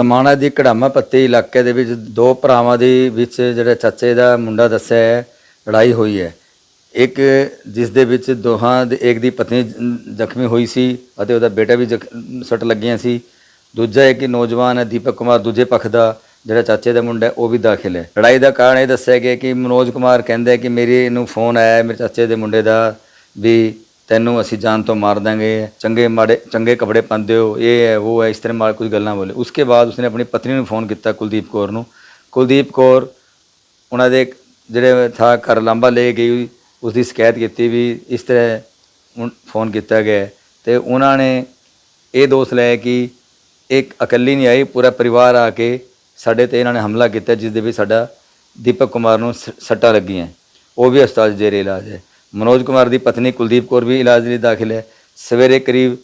ਸਮਾਣਾ ਦੀ ਕੜਾਮਾ ਪੱਤੀ ਇਲਾਕੇ ਦੇ ਵਿੱਚ ਦੋ ਭਰਾਵਾਂ ਦੇ ਵਿੱਚ ਜਿਹੜਾ ਚਾਚੇ ਦਾ ਮੁੰਡਾ ਦੱਸਿਆ ਹੈ, ਲੜਾਈ ਹੋਈ ਹੈ। ਇੱਕ ਜਿਸ ਦੇ ਵਿੱਚ ਦੋਹਾਂ ਦੇ ਇੱਕ ਦੀ ਪਤਨੀ ਜ਼ਖਮੀ ਹੋਈ ਸੀ ਅਤੇ ਉਹਦਾ ਬੇਟਾ ਵੀ ਜ਼ਖ- ਸੱਟ ਲੱਗੀਆਂ ਸੀ। ਦੂਜਾ ਇੱਕ ਨੌਜਵਾਨ ਹੈ, ਦੀਪਕ ਕੁਮਾਰ, ਦੂਜੇ ਪੱਖ ਦਾ ਜਿਹੜਾ ਚਾਚੇ ਦਾ ਮੁੰਡਾ ਉਹ ਵੀ ਦਾਖਲ ਹੈ। ਲੜਾਈ ਦਾ ਕਾਰਨ ਇਹ ਦੱਸਿਆ ਗਿਆ ਕਿ ਮਨੋਜ ਕੁਮਾਰ ਕਹਿੰਦਾ ਕਿ ਮੇਰੇ ਨੂੰ ਫੋਨ ਆਇਆ ਮੇਰੇ ਚਾਚੇ ਦੇ ਮੁੰਡੇ ਦਾ ਵੀ ਤੈਨੂੰ ਅਸੀਂ ਜਾਨ ਤੋਂ ਮਾਰ ਦਾਂਗੇ, ਚੰਗੇ ਮਾੜੇ, ਚੰਗੇ ਕੱਪੜੇ ਪਾਉਂਦੇ ਹੋ, ਇਹ ਹੈ, ਉਹ ਹੈ, ਇਸ ਤਰ੍ਹਾਂ ਮਾਰ ਕੁਝ ਗੱਲਾਂ ਬੋਲੇ। ਉਸਕੇ ਬਾਅਦ ਉਸਨੇ ਆਪਣੀ ਪਤਨੀ ਨੂੰ ਫੋਨ ਕੀਤਾ ਕੁਲਦੀਪ ਕੌਰ ਨੂੰ। ਕੁਲਦੀਪ ਕੌਰ ਉਹਨਾਂ ਦੇ ਜਿਹੜੇ ਥਾ ਘਰ ਲਾਂਬਾ ਲੈ ਗਈ ਉਸ ਦੀ ਸ਼ਿਕਾਇਤ ਕੀਤੀ ਵੀ ਇਸ ਤਰ੍ਹਾਂ ਹੁਣ ਫੋਨ ਕੀਤਾ ਗਿਆ। ਹੈ ਤੇ ਉਹਨਾਂ ਨੇ ਇਹ ਦੋਸ਼ ਲਾਇਆ ਕਿ ਇੱਕ ਇਕੱਲੀ ਨਹੀਂ ਆਈ, ਪੂਰਾ ਪਰਿਵਾਰ ਆ ਕੇ ਸਾਡੇ ਤੇ ਇਹਨਾਂ ਨੇ ਹਮਲਾ ਕੀਤਾ ਜਿਸ ਦੇ ਵਿੱਚ ਸਾਡਾ ਦੀਪਕ ਕੁਮਾਰ ਨੂੰ ਸੱਟਾਂ ਲੱਗੀਆਂ। ਉਹ ਵੀ ਹਸਪਤਾਲ 'ਚ ਜੇਰੇ ਇਲਾਜ ਹੈ। ਮਨੋਜ ਕੁਮਾਰ ਦੀ ਪਤਨੀ ਕੁਲਦੀਪ ਕੌਰ ਵੀ ਇਲਾਜ ਲਈ ਦਾਖਲ ਹੈ। ਸਵੇਰੇ ਕਰੀਬ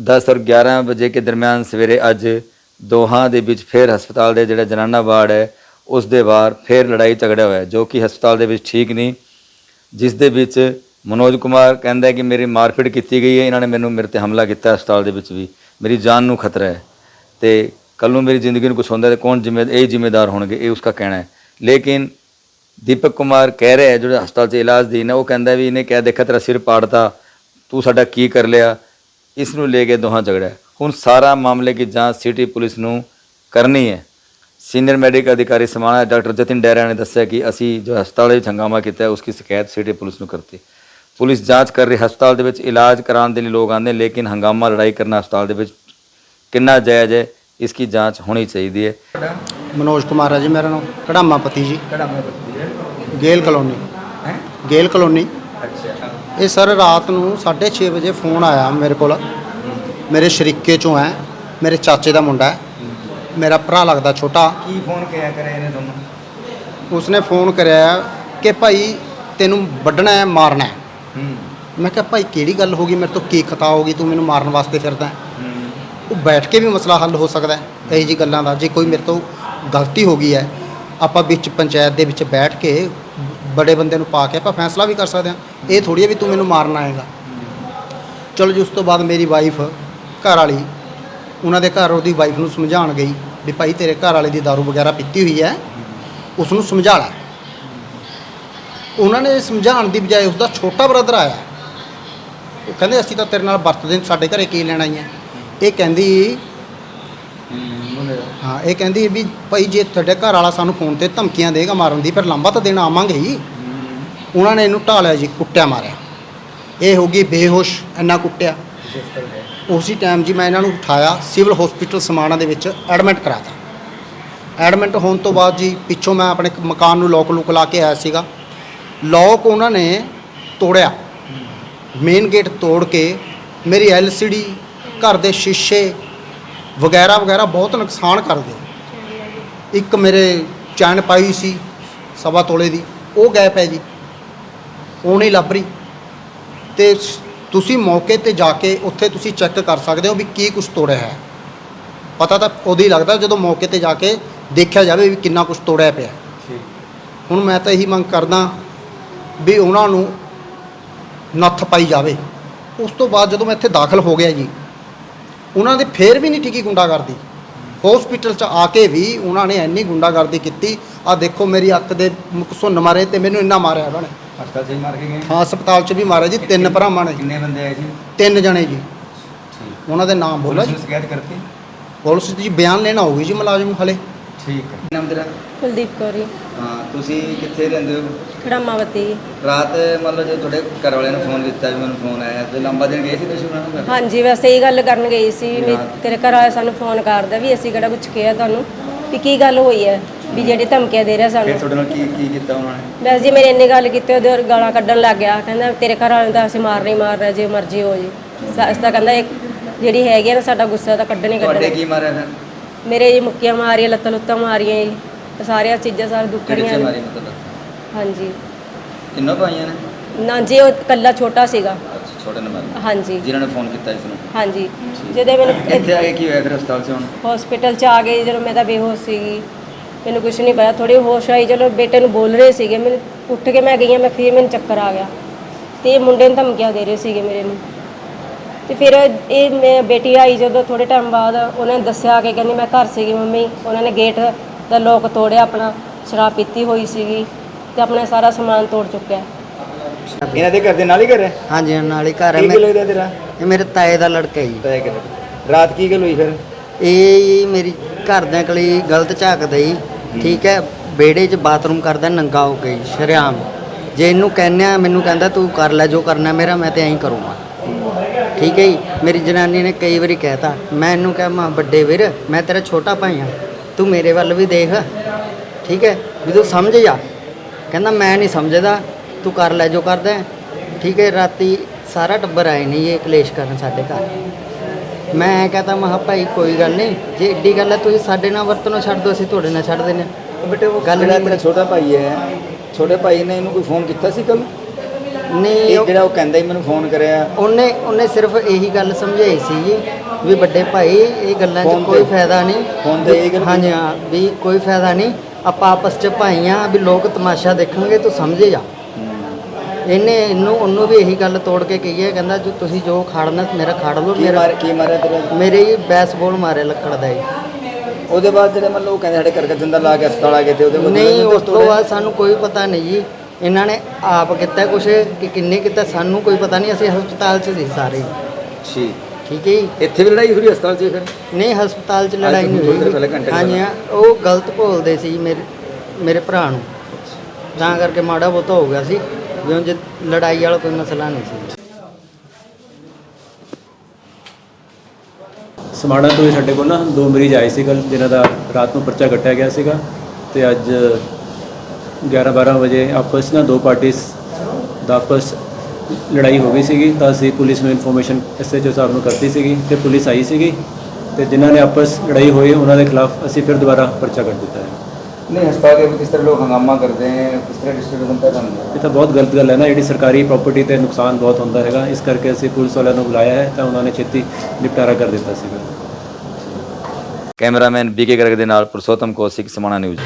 10 ਔਰ 11 ਵਜੇ ਕੇ ਦਰਮਿਆਨ ਸਵੇਰੇ ਅੱਜ ਦੋਹਾਂ ਦੇ ਵਿੱਚ ਫਿਰ ਹਸਪਤਾਲ ਦੇ ਜਿਹੜਾ ਜਨਾਨਾ ਵਾਰਡ ਹੈ, ਉਸ ਦੇ ਬਾਹਰ ਫਿਰ ਲੜਾਈ ਝਗੜਾ ਹੋਇਆ, ਜੋ ਕਿ ਹਸਪਤਾਲ ਦੇ ਵਿੱਚ ਠੀਕ ਨਹੀਂ। ਜਿਸ ਦੇ ਵਿੱਚ ਮਨੋਜ ਕੁਮਾਰ ਕਹਿੰਦਾ ਕਿ ਮੇਰੀ ਮਾਰਪੀਟ ਕੀਤੀ ਗਈ ਹੈ, ਇਹਨਾਂ ਨੇ ਮੈਨੂੰ ਮੇਰੇ ਤੇ ਹਮਲਾ ਕੀਤਾ ਹਸਪਤਾਲ ਦੇ ਵਿੱਚ ਵੀ। ਮੇਰੀ ਜਾਨ ਨੂੰ ਖਤਰਾ ਹੈ। ਤੇ ਕੱਲ ਨੂੰ ਮੇਰੀ ਜ਼ਿੰਦਗੀ ਨੂੰ ਕੁਝ ਹੁੰਦਾ ਤੇ ਕੌਣ ਜ਼ਿੰਮੇ, ਇਹ ਜ਼ਿੰਮੇਦਾਰ ਹੋਣਗੇ, ਇਹ ਉਸका ਕਹਿਣਾ ਹੈ। ਲੇਕਿਨ ਦੀਪਕ ਕੁਮਾਰ ਕਹਿ ਰਿਹਾ ਜਿਹੜਾ ਹਸਪਤਾਲ 'ਚ ਇਲਾਜ ਦੀ ਨਾ ਉਹ ਕਹਿੰਦਾ ਵੀ ਇਹਨੇ ਕਿਹਾ ਦੇਖਾ ਤੇਰਾ ਸਿਰ ਪਾੜਤਾ ਤੂੰ ਸਾਡਾ ਕੀ ਕਰ ਲਿਆ? ਇਸ ਨੂੰ ਲੈ ਕੇ ਦੋਹਾਂ ਝਗੜਾ। ਹੁਣ ਸਾਰਾ ਮਾਮਲੇ ਦੀ ਜਾਂਚ ਸਿਟੀ ਪੁਲਿਸ ਨੂੰ ਕਰਨੀ ਹੈ। ਸੀਨੀਅਰ ਮੈਡੀਕਲ ਅਧਿਕਾਰੀ ਸਮਾਣਾ ਡਾਕਟਰ ਜਤਿਨ ਡੈਰਾ ਨੇ ਦੱਸਿਆ ਕਿ ਅਸੀਂ ਜੋ ਹਸਪਤਾਲ ਵਿੱਚ ਹੰਗਾਮਾ ਕੀਤਾ ਹੈ ਉਸकी ਸ਼ਿਕਾਇਤ ਸਿਟੀ ਪੁਲਿਸ ਨੂੰ ਕਰਤੀ। ਪੁਲਿਸ ਜਾਂਚ ਕਰ ਰਹੀ ਹਸਪਤਾਲ ਦੇ ਵਿੱਚ ਇਲਾਜ ਕਰਾਉਣ ਦੇ ਲਈ ਲੋਕ ਆਉਂਦੇ ਲੇਕਿਨ ਹੰਗਾਮਾ ਲੜਾਈ ਕਰਨਾ ਹਸਪਤਾਲ ਦੇ ਵਿੱਚ ਕਿੰਨਾ ਜਾਇਜ਼ ਹੈ ਇਸ ਦੀ ਜਾਂਚ ਹੋਣੀ ਚਾਹੀਦੀ ਹੈ। ਮਨੋਜ ਕੁਮਾਰ ਹੈ ਜੀ ਮੇਰਾ ਨਾਮ ਕੜਾਮਾ ਪਤੀ ਜੀ। ਕੜਾਮਾ ਬੱਤੀ ਹੈ ਗੇਲ ਕਲੋਨੀ। ਹੈ? ਗੇਲ ਕਲੋਨੀ। ਅੱਛਾ। ਇਹ ਸਰ ਰਾਤ ਨੂੰ 6:30 ਵਜੇ ਫੋਨ ਆਇਆ ਮੇਰੇ ਕੋਲ। ਮੇਰੇ ਸ਼ਰੀਕੇ ਚੋਂ ਹੈ ਮੇਰੇ ਚਾਚੇ ਦਾ ਮੁੰਡਾ ਹੈ। ਮੇਰਾ ਭਰਾ ਲੱਗਦਾ ਛੋਟਾ। ਕੀ ਫੋਨ ਕਿਹਾ ਕਰੇ ਇਹਨੇ ਤੁਹਾਨੂੰ? ਉਸਨੇ ਫੋਨ ਕਰਿਆ ਕਿ ਭਾਈ ਤੈਨੂੰ ਵੱਢਣਾ ਹੈ ਮਾਰਨਾ ਹੈ। ਹੂੰ। ਮੈਂ ਕਿਹਾ ਭਾਈ ਕਿਹੜੀ ਗੱਲ ਹੋ ਗਈ? ਮੇਰੇ ਤੋਂ ਕੀ ਖਤਾ ਹੋ ਗਈ? ਤੂੰ ਮੈਨੂੰ ਮਾਰਨ ਵਾਸਤੇ ਫਿਰਦਾ ਹੈ? ਹੂੰ। ਉਹ ਬੈਠ ਕੇ ਵੀ ਮਸਲਾ ਹੱਲ ਹੋ ਸਕਦਾ ਹੈ ਇਹੋ ਜੀ ਗੱਲਾਂ ਦਾ। ਜੇ ਕੋਈ ਮੇਰੇ ਤੋਂ ਗਲਤੀ ਹੋ ਗਈ ਹੈ ਆਪਾਂ ਵਿੱਚ ਪੰਚਾਇਤ ਦੇ ਵਿੱਚ ਬੈਠ ਕੇ ਬੜੇ ਬੰਦੇ ਨੂੰ ਪਾ ਕੇ ਆਪਾਂ ਫੈਸਲਾ ਵੀ ਕਰ ਸਕਦੇ ਹਾਂ। ਇਹ ਥੋੜੀ ਹੈ ਵੀ ਤੂੰ ਮੈਨੂੰ ਮਾਰਨ ਆਏਗਾ। ਚਲੋ ਜੀ, ਉਸ ਤੋਂ ਬਾਅਦ ਮੇਰੀ ਵਾਈਫ ਘਰ ਵਾਲੀ, ਉਹਨਾਂ ਦੇ ਘਰ ਉਹਦੀ ਵਾਈਫ ਨੂੰ ਸਮਝਾਉਣ ਗਈ ਵੀ ਭਾਈ ਤੇਰੇ ਘਰ ਵਾਲੇ ਦੀ ਦਾਰੂ ਵਗੈਰਾ ਪੀਤੀ ਹੋਈ ਹੈ, ਉਸ ਨੂੰ ਸਮਝਾ ਲੈ। ਉਹਨਾਂ ਨੇ ਸਮਝਾਉਣ ਦੀ ਬਜਾਏ ਉਸ ਦਾ ਛੋਟਾ ਬ੍ਰਦਰ ਆਇਆ। ਉਹ ਕਹਿੰਦੇ, ਅਸੀਂ ਤਾਂ ਤੇਰੇ ਨਾਲ ਵਰਤਦੇ ਸਾਡੇ ਘਰੇ ਕੀ ਲੈਣ ਹੈ ਇਹ ਕਹਿੰਦੀ ਹਾਂ ਇਹ ਕਹਿੰਦੀ ਵੀ ਭਾਈ ਜੇ ਤੁਹਾਡੇ ਘਰ ਵਾਲਾ ਸਾਨੂੰ ਫੋਨ ਤੇ ਧਮਕੀਆਂ ਦੇਗਾ ਮਾਰਨ ਦੀ ਫਿਰ ਲੰਬਾ ਤਾਂ ਦੇਣਾ ਆਵਾਂਗੇ ਹੀ। ਉਹਨਾਂ ਨੇ ਇਹਨੂੰ ਢਾਲਿਆ ਜੀ ਕੁੱਟਿਆ ਮਾਰਿਆ। ਇਹ ਹੋ ਗਈ ਬੇਹੋਸ਼ ਇੰਨਾ ਕੁੱਟਿਆ। ਉਸੇ ਟਾਈਮ ਜੀ ਮੈਂ ਇਹਨਾਂ ਨੂੰ ਉਠਾਇਆ ਸਿਵਲ ਹਸਪੀਟਲ ਸਮਾਣਾ ਦੇ ਵਿੱਚ ਐਡਮਿਟ ਕਰਾਤਾ। ਐਡਮਿਟ ਹੋਣ ਤੋਂ ਬਾਅਦ ਜੀ ਪਿੱਛੋਂ ਮੈਂ ਆਪਣੇ ਮਕਾਨ ਨੂੰ ਲੋਕ ਲੁਕ ਲਾ ਕੇ ਆਇਆ ਸੀਗਾ। ਲੋਕ ਉਹਨਾਂ ਨੇ ਤੋੜਿਆ। ਮੇਨ ਗੇਟ ਤੋੜ ਕੇ ਮੇਰੀ ਐਲਸੀਡੀ ਘਰ ਦੇ ਸ਼ੀਸ਼ੇ ਵਗੈਰਾ ਵਗੈਰਾ ਬਹੁਤ ਨੁਕਸਾਨ ਕਰ ਗਏ ਇੱਕ ਮੇਰੇ ਚੈਨ ਪਾਈ ਸੀ ਸਵਾ ਤੋਲੇ ਦੀ ਉਹ ਗੈਪ ਹੈ ਜੀ। ਉਹ ਨਹੀਂ ਲੱਭ ਰਹੀ। ਤੇ ਤੁਸੀਂ ਮੌਕੇ ਤੇ ਜਾ ਕੇ ਉੱਥੇ ਤੁਸੀਂ ਚੈੱਕ ਕਰ ਸਕਦੇ ਹੋ ਵੀ ਕੀ ਕੁਝ ਤੋੜਿਆ ਹੈ। ਪਤਾ ਤਾਂ ਉਦੋਂ ਹੀ ਲੱਗਦਾ ਜਦੋਂ ਮੌਕੇ ਤੇ ਜਾ ਕੇ ਦੇਖਿਆ ਜਾਵੇ ਵੀ ਕਿੰਨਾ ਕੁਝ ਤੋੜਿਆ ਪਿਆ। ਹੁਣ ਮੈਂ ਤਾਂ ਇਹੀ ਮੰਗ ਕਰਦਾ ਵੀ ਉਹਨਾਂ ਨੂੰ ਨੱਥ ਪਾਈ ਜਾਵੇ। ਉਸ ਤੋਂ ਬਾਅਦ ਜਦੋਂ ਮੈਂ ਇੱਥੇ ਦਾਖਲ ਹੋ ਗਿਆ ਜੀ ਉਹਨਾਂ ਦੇ ਫੇਰ ਵੀ ਨਹੀਂ ਟਿਕੀ ਗੁੰਡਾਗਰਦੀ। ਹਸਪੀਟਲ 'ਚ ਆ ਕੇ ਵੀ ਉਹਨਾਂ ਨੇ ਇੰਨੀ ਗੁੰਡਾਗਰਦੀ ਕੀਤੀ ਆ ਦੇਖੋ ਮੇਰੀ ਅੱਖ ਦੇ ਸੁੰਨ ਮਾਰੇ ਤੇ ਮੈਨੂੰ ਇੰਨਾ ਮਾਰਿਆ ਉਹਨਾਂ ਨੇ। ਹਸਪਤਾਲ ਸੇ ਮਾਰ ਕੇ ਗਏ? ਹਾਂ ਹਸਪਤਾਲ 'ਚ ਵੀ ਮਾਰਿਆ ਜੀ ਤਿੰਨ ਭਰਾਵਾਂ ਨੇ ਕਿੰਨੇ ਬੰਦੇ ਆਏ ਸੀ ਤਿੰਨ ਜਣੇ ਜੀ। ਉਹਨਾਂ ਦੇ ਨਾਮ ਬੋਲਾ ਜੀ। ਨੂੰ ਸ਼ਿਕਾਇਤ ਕਰਤੀ? ਪੁਲਿਸ ਜੀ ਬਿਆਨ ਲੈਣਾ ਹੋਊਗੀ ਜੀ ਮੁਲਾਜ਼ਮ ਹਲੇ। ਠੀਕ ਹੈ। ਨਾਮ ਤੇਰਾ? ਕੁਲਦੀਪ ਕੌਰੀ ਹਾਂ ਤੁਸੀਂ ਕਿੱਥੇ ਰਹਿੰਦੇ ਹੋ? ਖੜਾਮਾਵਤੀ ਰਾਤ ਮੰਨ ਲਓ ਜੇ ਤੁਹਾਡੇ ਘਰ ਵਾਲਿਆਂ ਨੇ ਫੋਨ ਕੀਤਾ ਵੀ ਮੈਨੂੰ ਫੋਨ ਆਇਆ ਤੇ ਲੰਬਾ ਦਿਨ ਗਏ ਸੀ ਤੁਸੀਂ ਉਹਨਾਂ ਨੂੰ ਘਰ? ਹਾਂਜੀ ਵੈਸੇ ਇਹ ਗੱਲ ਕਰਨ ਗਈ ਸੀ ਵੀ ਹਾਂ। ਤੇਰੇ ਘਰ ਵਾਲੇ ਸਾਨੂੰ ਫੋਨ ਕਰਦਾ ਵੀ ਅਸੀਂ ਕਿਹੜਾ ਕੁਝ ਕਿਹਾ ਤੁਹਾਨੂੰ ਵੀ ਕੀ ਗੱਲ ਹੋਈ ਹੈ ਵੀ ਜਿਹੜੀ ਧਮਕੀਆਂ ਦੇ ਰਿਹਾ ਫਿਰ ਸਾਨੂੰ ਤੁਹਾਡੇ ਨਾਲ ਕੀ ਕੀ ਕੀਤਾ ਉਹਨਾਂ ਨੇ? ਵੈਸੇ ਜੀ ਮੇਰੇ ਇੰਨੀ ਗੱਲ ਕੀਤੀ ਉਹਦੇ ਹੋਰ ਗਾਲਾਂ ਕੱਢਣ ਲੱਗ ਗਿਆ ਕਹਿੰਦਾ ਤੇਰੇ ਘਰ ਵਾਲੇ ਨੂੰ ਤਾਂ ਅਸੀਂ ਮਾਰ ਨਹੀਂ ਮਾਰ ਰਹੇ ਜੇ ਮਰਜ਼ੀ ਹੋ ਜੀ। ਸ- ਅਸੀਂ ਤਾਂ ਕਹਿੰਦਾ ਇੱਕ ਜਿਹੜੀ ਹੈਗੀ ਆ ਨਾ ਸਾਡਾ ਗੁੱਸਾ ਤਾਂ ਕੱਢਣ ਹੀ ਤੁਹਾਡੇ ਕੱਢਣਾ। ਕੀ ਮਾਰਿਆ ਫਿਰ? ਮੇਰੇ ਜੀ ਮੁੱਕੀਆਂ ਮਾਰੀਆਂ ਲੱਤਾਂ ਲੁੱਤਾਂ ਮਾਰੀਆਂ ਜੀ ਸਾਰੀਆਂ ਚੀਜ਼ਾਂ ਸਾਰੇ ਕਿਹੜੇ ਦੁੱਖੜੀਆਂ ਸੇ ਨੇ। ਮਾਰੀ ਮਤਲਬ? ਹਾਂਜੀ। ਕਿੰਨੋਂ ਪਾਈਆਂ ਨੇ? ਨਾ ਜੀ ਉਹ ਕੱਲਾ ਛੋਟਾ ਸੀਗਾ। ਅੱਛਾ ਛੋਟੇ ਨੰਬਰ ਹਾਂਜੀ। ਜਿਨ੍ਹਾਂ ਨੇ ਫੋਨ ਕੀਤਾ ਇਸ ਨੂੰ ਹਾਂਜੀ ਜਿਹਦੇ ਮੈਨੂੰ ਇੱਥੇ ਆ ਕੇ ਕੀ ਹੋਇਆ ਫਿਰ ਹਸਪਤਾਲ 'ਚ ਹੁਣ? ਹਸਪੀਟਲ ਚ ਆ ਗਏ ਜਦੋਂ ਮੈਂ ਤਾਂ ਬੇਹੋਸ਼ ਸੀਗੀ। ਮੈਨੂੰ ਕੁਝ ਨਹੀਂ ਪਤਾ ਥੋੜੀ ਹੋਸ਼ ਆਈ ਚਲੋ ਬੇਟੇ ਨੂੰ ਬੋਲ ਰਹੇ ਸੀਗੇ ਮੈਨੂੰ ਉੱਠ ਕੇ ਮੈਂ ਗਈ ਹਾਂ ਮੈਂ ਫਿਰ ਮੈਨੂੰ ਚੱਕਰ ਆ ਗਿਆ। ਤੇ ਇਹ ਮੁੰਡੇ ਨੂੰ ਧਮਕੀਆਂ ਦੇ ਰਹੇ ਸੀਗੇ ਮੇਰੇ ਨੂੰ। ਤੇ ਫਿਰ ਇਹ ਮੈਂ ਬੇਟੀ ਆਈ ਜਦੋਂ ਥੋੜੇ ਟਾਈਮ ਬਾਅਦ ਉਹਨੇ ਦੱਸਿਆ ਕਿ ਕਹਿੰਦੀ ਮੈਂ ਘਰ ਸੀਗੀ ਮੰਮੀ ਉਹਨਾਂ ਨੇ ਗੇਟ ਦਾ ਲੋਕ ਤੋੜਿਆ ਆਪਣਾ ਸ਼ਰਾਬ ਪੀਤੀ ਹੋਈ ਸੀਗੀ ਤੇ ਆਪਣਾ ਸਾਰਾ ਸਮਾਨ ਤੋੜ ਚੁੱਕਿਆ। ਇਹਨਾਂ ਦੇ ਘਰ ਦੇ ਨਾਲ ਹੀ ਘਰ ਹੈ? ਹਾਂਜੀ ਨਾਲ ਹੀ ਘਰ ਹੈ। ਕੀ ਮੇਰੇ- ਲੱਗਦਾ ਤੇਰਾ? ਇਹ ਮੇਰੇ ਤਾਏ ਦਾ ਲੜਕਾ ਜੀ। ਕਰ ਰਾਤ ਕੀ ਗੱਲ ਹੋਈ ਫਿਰ? ਇਹ ਜੀ ਮੇਰੀ ਘਰਦਿਆਂ ਕੋਲ ਹੀ ਗਲਤ ਝਾਕਦਾ ਜੀ ਠੀਕ ਹੈ ਬੇੜੇ 'ਚ ਬਾਥਰੂਮ ਕਰਦਾ ਨੰਗਾ ਹੋ ਕੇ ਜੀ, ਸ਼ਰੇਆਮ। ਜੇ ਇਹਨੂੰ ਕਹਿੰਨੇ ਆ ਮੈਨੂੰ ਕਹਿੰਦਾ ਤੂੰ ਕਰ ਲੈ ਜੋ ਕਰਨਾ ਮੇਰਾ ਮੈਂ ਤੇ ਐਂ ਕਰੂੰਗਾ। ਠੀਕ ਹੈ ਜੀ। ਮੇਰੀ ਜਨਾਨੀ ਨੇ ਕਈ ਵਾਰੀ ਕਹਿਤਾ ਮੈਂ ਇਹਨੂੰ ਕਿਹਾ ਮਾਂ ਵੱਡੇ ਵੀਰ ਮੈਂ ਤੇਰਾ ਛੋਟਾ ਭਾਈ ਆ ਤੂੰ ਮੇਰੇ ਵੱਲ ਵੀ ਦੇਖ। ਠੀਕ ਹੈ? ਵੀ ਤੂੰ ਸਮਝ ਜਾ। ਕਹਿੰਦਾ ਮੈਂ ਨਹੀਂ ਸਮਝਦਾ। ਤੂੰ ਕਰ ਲੈ ਜੋ ਕਰਦਾ। ਠੀਕ ਹੈ ਰਾਤੀ ਸਾਰਾ ਟੱਬਰ ਆਏ ਨਹੀਂ ਇਹ ਕਲੇਸ਼ ਕਰਨ ਸਾਡੇ ਘਰ। ਮੈਂ ਕਹਤਾ ਮਹਾ ਭਾਈ ਕੋਈ ਗੱਲ ਨਹੀਂ। ਜੇ ਏਡੀ ਗੱਲ ਹੈ ਤੁਸੀਂ ਸਾਡੇ ਨਾਲ ਵਰਤਨੋਂ ਛੱਡ ਦਿਓ ਅਸੀਂ ਤੁਹਾਡੇ ਨਾਲ ਛੱਡ ਦਿੰਦੇ ਹਾਂ। ਬੇਟੇ ਉਹ ਗੱਲ ਜਿਹੜਾ ਤੇਰਾ ਛੋਟਾ ਭਾਈ ਹੈ ਛੋਟੇ ਭਾਈ ਨੇ ਇਹਨੂੰ ਕੋਈ ਫੋਨ ਕੀਤਾ ਸੀ ਕੱਲ ਨਹੀਂ ਇਹ ਉਹ- ਜਿਹੜਾ ਉਹ ਕਹਿੰਦਾ ਹੀ ਮੈਨੂੰ ਫੋਨ ਕਰਿਆ। ਉਹਨੇ ਉਹਨੇ ਸਿਰਫ ਇਹੀ ਗੱਲ ਸਮਝਾਈ ਸੀ ਜੀ ਵੀ ਵੱਡੇ ਭਾਈ ਇਹ ਗੱਲਾਂ 'ਚ ਫੋਨ ਕੋਈ ਤੇ- ਫਾਇਦਾ ਨਹੀਂ। ਫੋਨ ਤੇ ਇਹ ਗੱਲ ਹਾਂਜੀ ਹਾਂ ਵੀ ਕੋਈ ਫਾਇਦਾ ਨਹੀਂ। ਆਪਾਂ ਆਪਸ 'ਚ ਭਾਈ ਆ ਵੀ ਲੋਕ ਤਮਾਸ਼ਾ ਦੇਖਣਗੇ ਤੂੰ ਸਮਝੇ ਜਾ। ਇਹਨੇ ਇਹਨੂੰ ਉਹਨੂੰ ਵੀ ਇਹੀ ਗੱਲ ਤੋੜ ਕੇ ਕਹੀ ਹੈ ਕਹਿੰਦਾ ਜੋ ਤੁਸੀਂ ਜੋ ਖਾੜਨਾ ਮੇਰਾ ਖਾੜ ਲਓ ਕੀ ਮੇਰਾ ਮਾਰ ਕੀ ਮਾਰਿਆ ਤੇਰਾ? ਮੇਰੇ ਹੀ ਬੈਸਬਾਲ ਮਾਰੇ ਲੱਕੜ ਦਾ ਜੀ। ਉਹਦੇ ਬਾਅਦ ਜਿਹੜੇ ਮਤਲਬ ਉਹ ਕਹਿੰਦੇ ਸਾਡੇ ਘਰ ਜਿੰਦਾ ਲਾ ਕੇ ਹਸਪਤਾਲ ਆ ਗਏ ਤੇ ਉਹਦੇ ਬਾਅਦ ਨਹੀਂ ਉਸ ਤੋਂ ਬਾਅਦ ਸਾਨੂੰ ਕੋਈ ਪਤਾ ਨਹੀਂ ਜੀ। ਇਹਨਾਂ ਨੇ ਆਪ ਕੀਤਾ ਕੁਛ ਕਿ ਕਿੰਨੇ ਕੀਤਾ ਸਾਨੂੰ ਕੋਈ ਪਤਾ ਨਹੀਂ ਅਸੀਂ ਹਸਪਤਾਲ 'ਚ ਸੀ ਸਾਰੇ। ਜੀ। ਠੀਕ ਹੈ ਜੀ? ਇੱਥੇ ਵੀ ਲੜਾਈ ਹੋਈ ਹਸਪਤਾਲ 'ਚ ਫਿਰ? ਨਹੀਂ ਹਸਪਤਾਲ 'ਚ ਲੜਾਈ ਨਹੀਂ ਥੋੜ੍ਹੀ ਦੇਰ ਹੋਈ। ਪਹਿਲਾਂ ਘੰਟੇ ਹਾਂਜੀ ਹਾਂ ਉਹ ਗਲਤ ਭੋਲਦੇ ਸੀ ਮੇਰੇ ਮੇਰੇ ਭਰਾ ਨੂੰ। ਤਾਂ ਕਰਕੇ ਮਾੜਾ ਬਹੁਤਾ ਹੋ ਗਿਆ ਸੀ ਜਿਉਂ ਜੇ ਲੜਾਈ ਵਾਲਾ ਕੋਈ ਮਸਲਾ ਨਹੀਂ ਸੀ। ਸਮਾਣਾ ਤੋਂ ਹੀ ਸਾਡੇ ਕੋਲ ਨਾ ਦੋ ਮਰੀਜ਼ ਆਏ ਸੀ ਕੱਲ੍ਹ ਜਿਨ੍ਹਾਂ ਦਾ ਰਾਤ ਨੂੰ ਪਰਚਾ ਕੱਟਿਆ ਗਿਆ ਸੀਗਾ ਤੇ ਅੱਜ 11 12 ਵਜੇ ਆਪਸ 'ਚ ਨਾ ਦੋ ਪਾਰਟੀਆਂ ਦਾ ਆਪਸ ਲੜਾਈ ਹੋ ਗਈ ਸੀਗੀ ਤਾਂ ਅਸੀਂ ਪੁਲਿਸ ਨੂੰ ਇਨਫੋਰਮੇਸ਼ਨ ਐਸਐਚਓ ਸਾਹਿਬ ਨੂੰ ਕਰਤੀ ਸੀਗੀ ਤੇ ਪੁਲਿਸ ਆਈ ਸੀਗੀ ਤੇ ਜਿਨ੍ਹਾਂ ਨੇ ਆਪਸ ਲੜਾਈ ਹੋਈ ਉਹਨਾਂ ਦੇ ਖਿਲਾਫ ਅਸੀਂ ਫਿਰ ਦੁਬਾਰਾ ਪਰਚਾ ਕੱਟ ਦਿੱਤਾ ਹੈ। ਨਹੀਂ ਹਸਪਤਾਲ ਦੇ ਕਿਸ ਤਰ੍ਹਾਂ ਲੋਕ ਹੰਗਾਮਾ ਕਰਦੇ हैं ਕਿਸ ਤਰ੍ਹਾਂ ਡਿਸਟਰਬ ਹੁੰਦਾ ਤੁਹਾਨੂੰ ਇਹ ਤਾਂ ਬਹੁਤ ਗਲਤ ਗੱਲ ਹੈ ਨਾ ਜਿਹੜੀ ਸਰਕਾਰੀ ਪ੍ਰਾਪਰਟੀ ਤੇ ਨੁਕਸਾਨ ਬਹੁਤ ਹੁੰਦਾ ਹੈਗਾ ਇਸ ਕਰਕੇ ਅਸੀਂ ਪੁਲਿਸ ਵਾਲਿਆਂ ਨੂੰ ਬੁਲਾਇਆ ਹੈ ਤਾਂ ਉਹਨਾਂ ਨੇ ਛੇਤੀ ਨਿਪਟਾਰਾ ਕਰ ਦਿੱਤਾ ਸੀਗਾ। ਕੈਮਰਾਮੈਨ ਬੀਕੇ ਗਰਗ ਦੇ ਨਾਲ ਪੁਰਸ਼ੋਤਮ ਕੌਸ਼ਿਕ ਸਮਾਣਾ ਨਿਊਜ਼।